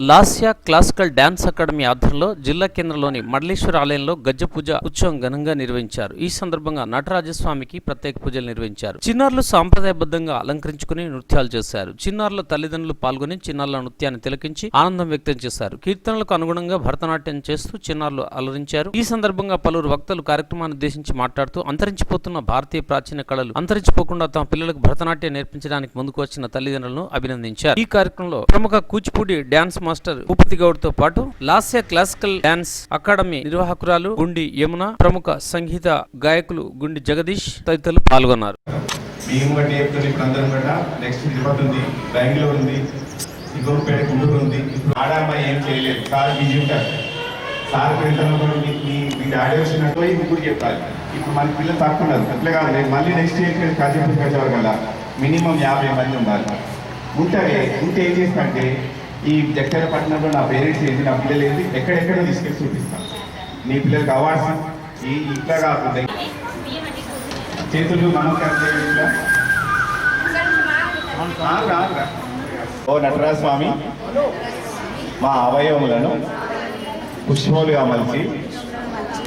Lasya classical dance academy ఆధ్వర్యంలో జిల్లా కేంద్రంలోని మడలేశ్వర ఆలయంలో గజ్జ పూజ ఉత్సవం ఘనంగా నిర్వహించారు. ఈ సందర్భంగా నటరాజస్వామికి ప్రత్యేక పూజలు నిర్వహించారు. చిన్నారులు సాంప్రదాయబద్ధంగా అలంకరించుకుని నృత్యాలు చేశారు. చిన్నారుల తల్లిదండ్రులు పాల్గొని చిన్నారుల నృత్యాన్ని తిలకించి ఆనందం వ్యక్తం చేశారు. కీర్తనలకు అనుగుణంగా భరతనాట్యం చేస్తూ చిన్నారులు అలరించారు. ఈ సందర్భంగా పలువురు వక్తలు కార్యక్రమాన్ని ఉద్దేశించి మాట్లాడుతూ అంతరించిపోతున్న భారతీయ ప్రాచీన కళలు అంతరించిపోకుండా తమ పిల్లలకు భరతనాట్యం నేర్పించడానికి ముందుకు వచ్చిన తల్లిదండ్రులను అభినందించారు. ఈ కార్యక్రమంలో ప్రముఖ కూచిపూడి డ్యాన్స్ మాస్టర్ భూపతి గౌడ్తో పాటు లాస్య క్లాసికల్ డాన్స్ అకాడమీ నిర్వాహకురాలు గుండి యమున ప్రముఖ సంగీత గాయకులు గుండి జగదీష్ తదితరులు పాల్గొన్నారు. ఇప్పుడు సార్ మీ- వచ్చినట్టు చెప్పాలి. ఇప్పుడు మన పిల్లలు తక్కువ అట్లే కాదు రేపు మళ్ళీ నెక్స్ట్ ఇయర్ కాసేపు వచ్చేవారు కదా. మినిమం యాభై మంది ఉండాలి. ఉంటారే ఉంటే ఏం చేస్తా అంటే ఈ జగ్గరపట్నంలో నా పేరెంట్స్ ఏంటి? నా పిల్లలు ఏంటి? ఎక్కడెక్కడ తీసుకెళ్ళి చూపిస్తాను నీ పిల్లలు అవార్డ్స్ ఈ ఇట్లా కాకుండా చేతులు నమస్కారం ఓ నటరాజ స్వామి మా అవయవములను పుష్పములుగా మలిచి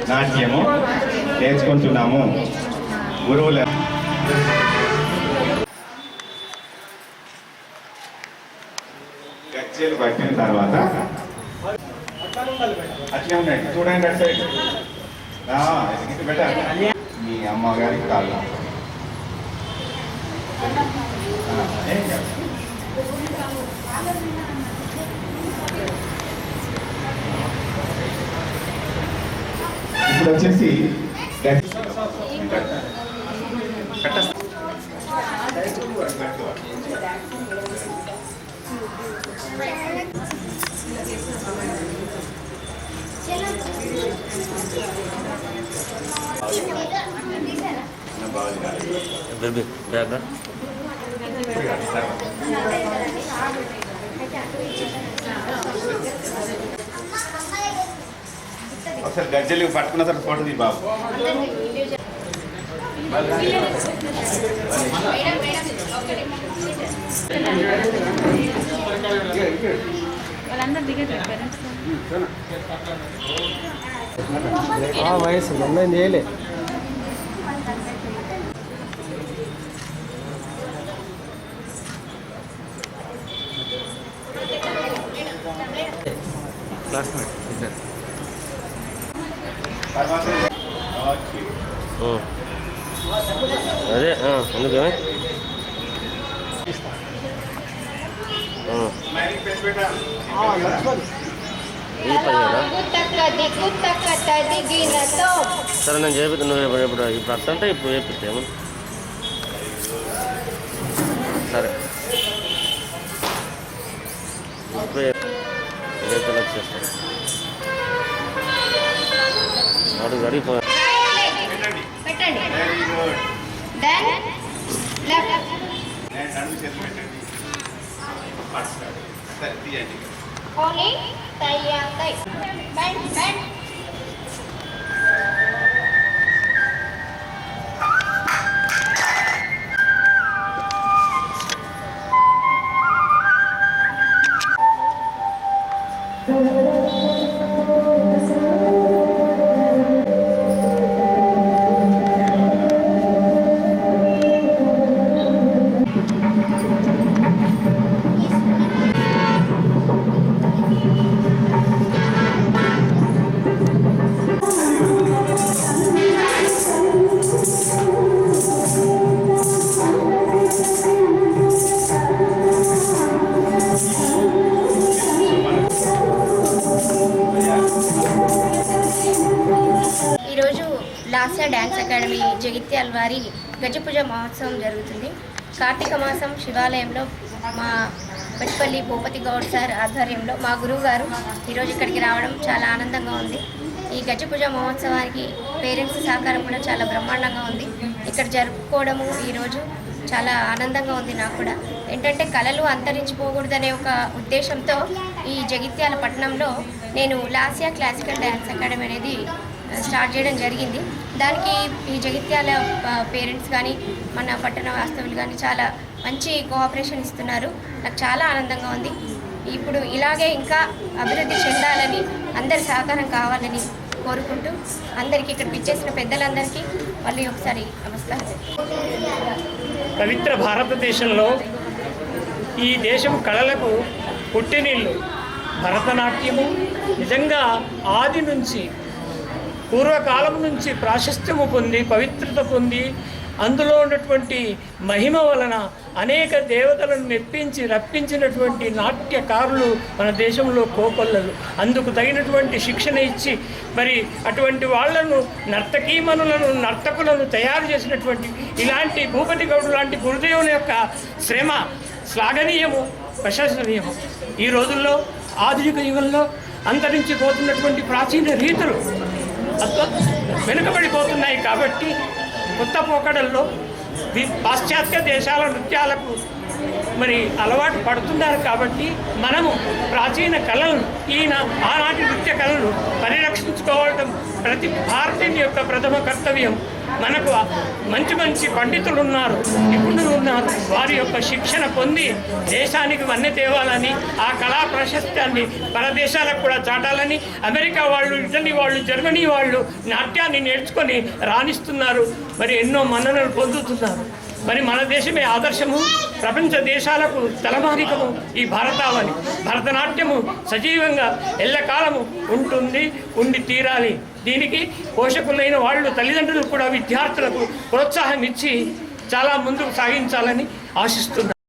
నాట్యము నేర్చుకుంటున్నాము. గురువులను గజ్జలు పట్టిన తర్వాత. అట్లే ఉండండి చూడండి అటు సైడ్ మీ అమ్మగారికి కాళ్ళు ఏం కాదు. ఇప్పుడు వచ్చేసి గట్టి- కట్టేస్తా. ఒకసారి గజ్జలు పట్టుకున్న తర్వాత ఫోటో తీ బాబు. దిగదు పేరెంట్స్ వయసు ఉన్నాయి చేయలే తర్వాత ఓకే. అదే అందుకే సరే నేను చేపిద్దాను నువ్వు ఇప్పుడు ఇప్పుడు ఇప్పుడు అట్ట అంటే ఇప్పుడు చేపిద్దా morning. జగిత్యాల వారి గజపూజ మహోత్సవం జరుగుతుంది. కార్తీక మాసం శివాలయంలో మా పెట్టుపల్లి భూపతి గౌడ్ సార్ ఆధ్వర్యంలో మా గురువు గారు ఈరోజు ఇక్కడికి రావడం చాలా ఆనందంగా ఉంది. ఈ గజపూజ మహోత్సవానికి పేరెంట్స్ సహకారం కూడా చాలా బ్రహ్మాండంగా ఉంది. ఇక్కడ జరుపుకోవడము ఈరోజు చాలా ఆనందంగా ఉంది నాకు కూడా. ఏంటంటే కళలు అంతరించిపోకూడదనే ఒక ఉద్దేశంతో ఈ జగిత్యాల పట్టణంలో నేను లాసియా క్లాసికల్ డ్యాన్స్ అకాడమీ అనేది స్టార్ట్ చేయడం జరిగింది. దానికి ఈ జగిత్యాల పేరెంట్స్ కానీ మన పట్టణ వాస్తవులు కానీ చాలా మంచి కోఆపరేషన్ ఇస్తున్నారు. నాకు చాలా ఆనందంగా ఉంది. ఇప్పుడు ఇలాగే ఇంకా అభివృద్ధి చెందాలని అందరి సహకారం కావాలని కోరుకుంటూ అందరికీ ఇక్కడ పిచ్చేసిన పెద్దలందరికీ మళ్ళీ ఒకసారి నమస్కారం. పవిత్ర భారతదేశంలో ఈ దేశం కళలకు పుట్టినీళ్ళు భరతనాట్యము నిజంగా ఆది నుంచి పూర్వకాలం నుంచి ప్రాశస్త్యము పొంది పవిత్రత పొంది అందులో ఉన్నటువంటి మహిమ వలన అనేక దేవతలను మెప్పించి రప్పించినటువంటి నాట్యకారులు మన దేశంలో కోకొల్లలు. అందుకు తగినటువంటి శిక్షణ ఇచ్చి మరి అటువంటి వాళ్ళను నర్తకీమణులను నర్తకులను తయారు చేసినటువంటి ఇలాంటి భూపతి గౌడు లాంటి గురుదేవుని యొక్క శ్రమ శ్లాఘనీయము ప్రశంసనీయము. ఈ రోజుల్లో ఆధునిక యుగంలో అంతరించిపోతున్నటువంటి ప్రాచీన రీతులు వెనుకబడిపోతున్నాయి కాబట్టి కొత్త పోకడల్లో పాశ్చాత్య దేశాల నృత్యాలకు మరి అలవాటు పడుతున్నారు కాబట్టి మనము ప్రాచీన కళలను ఈయన ఆనాటి నృత్య కళలను పరిరక్షించుకోవడం ప్రతి భారతీయుని యొక్క ప్రథమ కర్తవ్యం మనకు మంచి మంచి పండితులు ఉన్నారు నిపుణులు ఉన్నారు. వారి యొక్క శిక్షణ పొంది దేశానికి వన్నె తేవాలని ఆ కళా ప్రశస్త్యాన్ని పరదేశాలకు కూడా చాటాలని అమెరికా వాళ్ళు ఇటలీ వాళ్ళు జర్మనీ వాళ్ళు నాట్యాన్ని నేర్చుకొని రాణిస్తున్నారు. మరి ఎన్నో మన్ననలు పొందుతున్నారు. మరి మన దేశమే ఆదర్శము ప్రపంచ దేశాలకు తలమానికము ఈ భారతావని. భరతనాట్యము సజీవంగా ఎల్లకాలము ఉంటుంది ఉండి తీరాలి. దీనికి పోషకులైన వాళ్ళు తల్లిదండ్రులు కూడా విద్యార్థులకు ప్రోత్సాహం ఇచ్చి చాలా ముందుకు సాగించాలని ఆశిస్తున్నారు